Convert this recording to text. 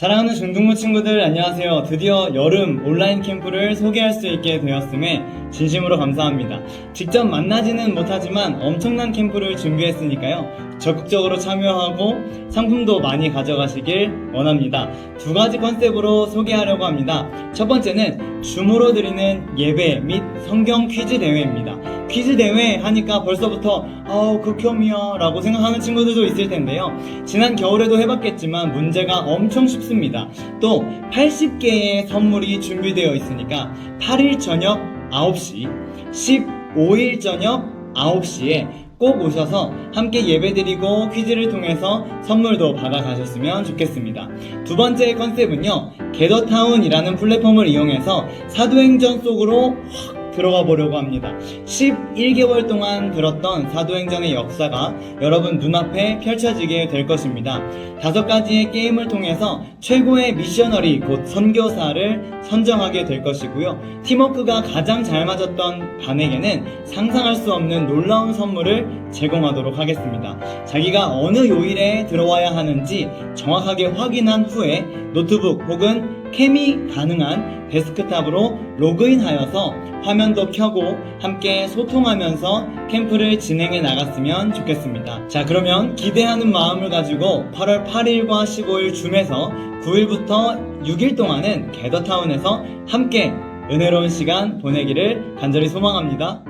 사랑하는 중등부 친구들 안녕하세요. 드디어 여름 온라인 캠프를 소개할 수 있게 되었음에 진심으로 감사합니다. 직접 만나지는 못하지만 엄청난 캠프를 준비했으니까요. 적극적으로 참여하고 상품도 많이 가져가시길 원합니다. 두 가지 컨셉으로 소개하려고 합니다. 첫 번째는 줌으로 드리는 예배 및 성경 퀴즈 대회입니다. 퀴즈 대회 하니까 벌써부터 아우 극혐이야 라고 생각하는 친구들도 있을 텐데요. 지난 겨울에도 해봤겠지만 문제가 엄청 쉽습니다. 또 80개의 선물이 준비되어 있으니까 8일 저녁 9시, 15일 저녁 9시에 꼭 오셔서 함께 예배드리고 퀴즈를 통해서 선물도 받아가셨으면 좋겠습니다. 두 번째 컨셉은요, 게더타운이라는 플랫폼을 이용해서 사도행전 속으로 확 들어가 보려고 합니다. 11개월 동안 들었던 사도행전의 역사가 여러분 눈앞에 펼쳐지게 될 것입니다. 다섯 가지의 게임을 통해서 최고의 미셔너리 곧 선교사를 선정하게 될 것이고요. 팀워크가 가장 잘 맞았던 반에게는 상상할 수 없는 놀라운 선물을 제공하도록 하겠습니다. 자기가 어느 요일에 들어와야 하는지 정확하게 확인한 후에 노트북 혹은 캠이 가능한 데스크탑으로 로그인하여서 화면도 켜고 함께 소통하면서 캠프를 진행해 나갔으면 좋겠습니다. 자, 그러면 기대하는 마음을 가지고 8월 8일과 15일 줌에서 9일부터 6일 동안은 게더타운에서 함께 은혜로운 시간 보내기를 간절히 소망합니다.